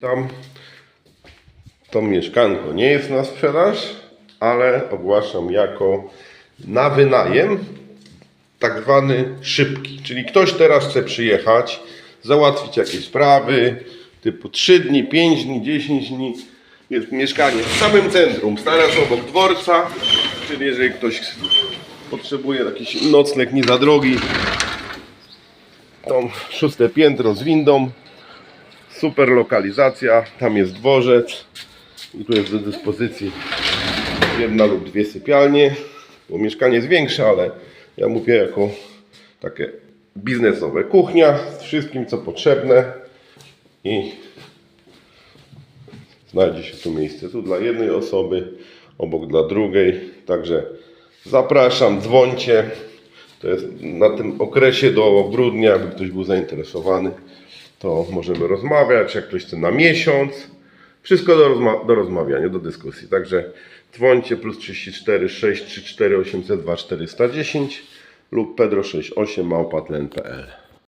Tam to mieszkanko nie jest na sprzedaż, ale ogłaszam jako na wynajem tak zwany szybki. Czyli ktoś teraz chce przyjechać, załatwić jakieś sprawy typu 3 dni, 5 dni, 10 dni. Jest mieszkanie w samym centrum, zaraz obok dworca, czyli jeżeli ktoś potrzebuje jakiś nocleg nie za drogi, to szóste piętro z windą, super lokalizacja, tam jest dworzec i tu jest do dyspozycji jedna lub dwie sypialnie, bo mieszkanie jest większe, ale ja mówię jako takie biznesowe. Kuchnia z wszystkim co potrzebne i znajdzie się tu miejsce tu dla jednej osoby, obok dla drugiej, także zapraszam, dzwońcie. To jest na tym okresie do grudnia, jakby ktoś był zainteresowany, to możemy rozmawiać. Jak ktoś chce na miesiąc, wszystko do, rozma- do rozmawiania, do dyskusji. Także dzwońcie plus 34 634 802 410 lub pedro68 małpatlen.pl